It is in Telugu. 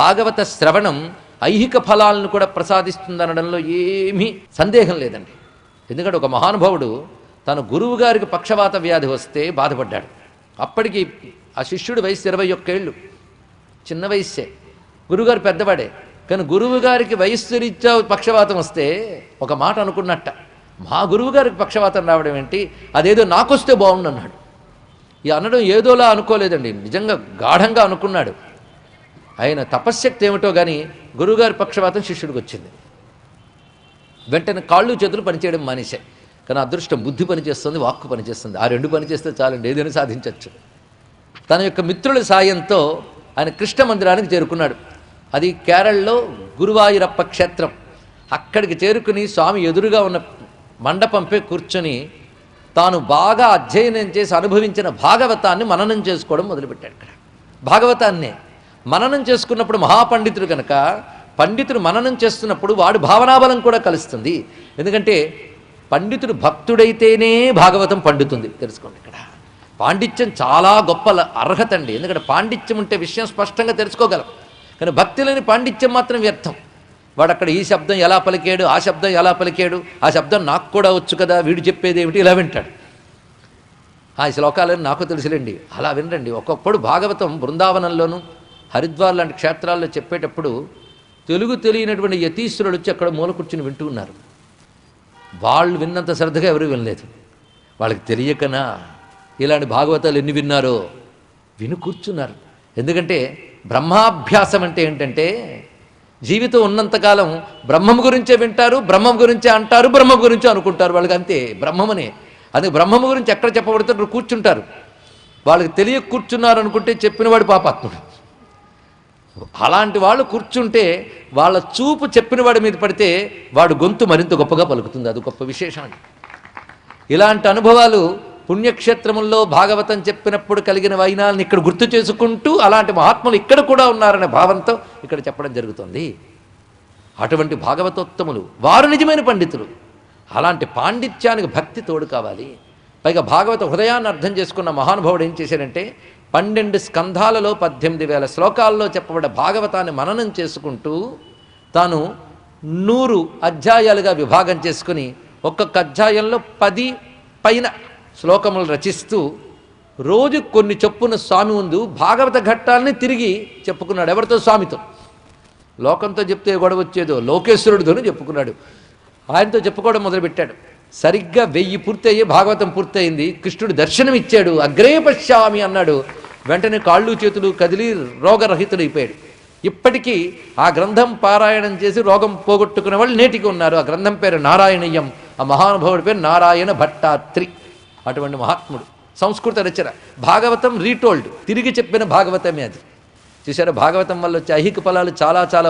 భాగవత శ్రవణం ఐహిక ఫలాలను కూడా ప్రసాదిస్తుందనడంలో ఏమీ సందేహం లేదండి. ఎందుకంటే ఒక మహానుభావుడు తన గురువు గారికి పక్షవాత వ్యాధి వస్తే బాధపడ్డాడు. అప్పటికి ఆ శిష్యుడు వయసు ఇరవై ఒక్కేళ్ళు. చిన్న వయస్సే. గురువుగారు పెద్దవాడే. కానీ గురువుగారికి వయస్సు రీత్యా పక్షవాతం వస్తే ఒక మాట అనుకున్నట్ట. మా గురువుగారికి పక్షవాతం రావడం ఏంటి? అదేదో నాకొస్తే బాగుండు అన్నాడు ఈ అనడం ఏదోలా అనుకోలేదండి. నిజంగా గాఢంగా అనుకున్నాడు. ఆయన తపశ్శక్తి ఏమిటో కానీ గురువుగారి పక్షవాతం శిష్యుడికి వచ్చింది. వెంటనే కాళ్ళు చేతులు పనిచేయడం మానేశాయి కానీ అదృష్టం బుద్ధి పనిచేస్తుంది వాక్కు పనిచేస్తుంది. ఆ రెండు పనిచేస్తే చాలండి ఏదైనా సాధించవచ్చు తన యొక్క మిత్రుల సాయంతో ఆయన కృష్ణ మందిరానికి చేరుకున్నాడు. అది కేరళలో గురువాయూరప్ప క్షేత్రం. అక్కడికి చేరుకుని స్వామి ఎదురుగా ఉన్న మండపంపై కూర్చొని తాను బాగా అధ్యయనం చేసి అనుభవించిన భాగవతాన్ని మననం చేసుకోవడం మొదలుపెట్టాడు ఇక్కడ. భాగవతాన్నే మననం చేసుకున్నప్పుడు మహాపండితుడు కనుక పండితుడు మననం చేస్తున్నప్పుడు వాడు భావనాబలం కూడా కలుస్తుంది. ఎందుకంటే పండితుడు భక్తుడైతేనే భాగవతం పండుతుంది. తెలుసుకోండి ఇక్కడ. పాండిత్యం చాలా గొప్ప అర్హత అండి. ఎందుకంటే పాండిత్యం ఉంటే విషయం స్పష్టంగా తెలుసుకోగలం. కానీ భక్తి లేని పాండిత్యం మాత్రం వ్యర్థం. వాడు అక్కడ ఈ శబ్దం ఎలా పలికాడు ఆ శబ్దం ఎలా పలికాడు ఆ శబ్దం నాకు కూడా వచ్చు కదా వీడు చెప్పేది ఏమిటి ఇలా వింటాడు. ఆ శ్లోకాలని నాకు తెలుసులేండి. అలా వినరండి. ఒక్కొక్కడు భాగవతం బృందావనంలోనూ హరిద్వార్ లాంటి క్షేత్రాల్లో చెప్పేటప్పుడు తెలుగు తెలియనటువంటి యతీశ్వరులు వచ్చి అక్కడ మూల కూర్చుని వింటూ ఉన్నారు. వాళ్ళు విన్నంత శ్రద్ధగా ఎవరు వినలేదు. వాళ్ళకి తెలియకనా? ఇలాంటి భాగవతాలు ఎన్ని విన్నారో? విని కూర్చున్నారు. ఎందుకంటే బ్రహ్మాభ్యాసం అంటే ఏంటంటే జీవితం ఉన్నంతకాలం బ్రహ్మం గురించే వింటారు బ్రహ్మం గురించే అంటారు బ్రహ్మం గురించే అనుకుంటారు. వాళ్ళకి అంతే బ్రహ్మమనే. అది బ్రహ్మం గురించి ఎక్కడ చెప్పబడితే కూర్చుంటారు. వాళ్ళకి తెలియ కూర్చున్నారు అనుకుంటే చెప్పినవాడు పాపాత్ముడు. అలాంటి వాళ్ళు కూర్చుంటే వాళ్ళ చూపు చెప్పిన వాడి మీద పడితే వాడు గొంతు మరింత గొప్పగా పలుకుతుంది. అది గొప్ప విశేషం అండి. ఇలాంటి అనుభవాలు పుణ్యక్షేత్రముల్లో భాగవతం చెప్పినప్పుడు కలిగిన వైనాలను ఇక్కడ గుర్తు చేసుకుంటూ అలాంటి మహాత్ములు ఇక్కడ కూడా ఉన్నారనే భావంతో ఇక్కడ చెప్పడం జరుగుతుంది. అటువంటి భాగవతోత్తములు వారు నిజమైన పండితులు. అలాంటి పాండిత్యానికి భక్తి తోడు కావాలి. పైగా భాగవత హృదయాన్ని అర్థం చేసుకున్న మహానుభావుడు ఏం చేశాడంటే పన్నెండు స్కంధాలలో పద్దెనిమిది వేల శ్లోకాల్లో చెప్పబడ్డ భాగవతాన్ని మననం చేసుకుంటూ తాను నూరు అధ్యాయాలుగా విభాగం చేసుకుని ఒక్కొక్క అధ్యాయంలో పది పైన శ్లోకములు రచిస్తూ రోజు కొన్ని చొప్పున స్వామి ముందు భాగవత ఘట్టాలని తిరిగి చెప్పుకున్నాడు. ఎవరితో? స్వామితో. లోకంతో చెప్తే గొడవ వచ్చేదో? లోకేశ్వరుడితోనూ చెప్పుకున్నాడు. ఆయనతో చెప్పుకోవడం మొదలుపెట్టాడు. సరిగ్గా వెయ్యి పూర్తయ్యి భాగవతం పూర్తయింది. కృష్ణుడు దర్శనం ఇచ్చాడు అగ్రే పశ్యామి అన్నాడు. వెంటనే కాళ్ళు చేతులు కదిలి రోగరహితుడైపోయాడు. ఇప్పటికీ ఆ గ్రంథం పారాయణం చేసి రోగం పోగొట్టుకునే వాళ్ళు నేటికి ఉన్నారు. ఆ గ్రంథం పేరు నారాయణీయం ఆ మహానుభావుడి పేరు నారాయణ భట్టాత్రి. అటువంటి మహాత్ముడు. సంస్కృత రచన. భాగవతం రీటోల్డ్. తిరిగి చెప్పిన భాగవతమే అది. చూసారా భాగవతం వల్ల వచ్చే ఐహిక ఫలాలు చాలా చాలా